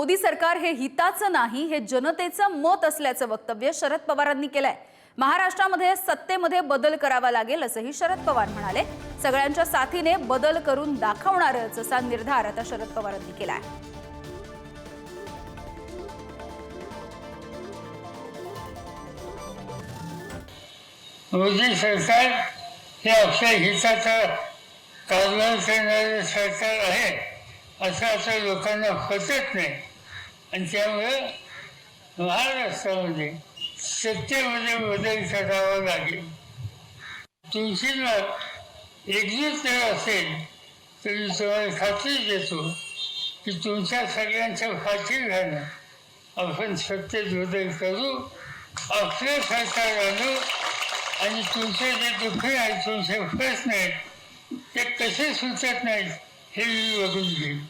मोदी सरकार हे हिताचं नाही हे जनतेचं मत असल्याचं वक्तव्य शरद पवारांनी केलंय. महाराष्ट्रामध्ये सत्तेमध्ये बदल करावा लागेल असंही शरद पवार म्हणाले. सगळ्यांच्या साथीने बदल करून दाखवणारच असा निर्धार आता शरद पवारांनी केलाय. मोदी सरकार हे आपल्या हिताचं कारभार करणारे सरकार आहे असं आता लोकांना पटत नाही. आणि त्यामुळे महाराष्ट्रामध्ये सत्तेमध्ये बदल करावा लागेल. तुमची एकजूट जर असेल तर मी तुम्हाला खात्री देतो की तुमच्या सगळ्यांच्या फाशी घालणं आपण सत्तेत बदल करू आपलं सरकार आणू आणि तुमचे जे दुःख आहेत तुमचे प्रश्न आहेत ते कसे सुचत नाहीत हे मी बघून घेईन.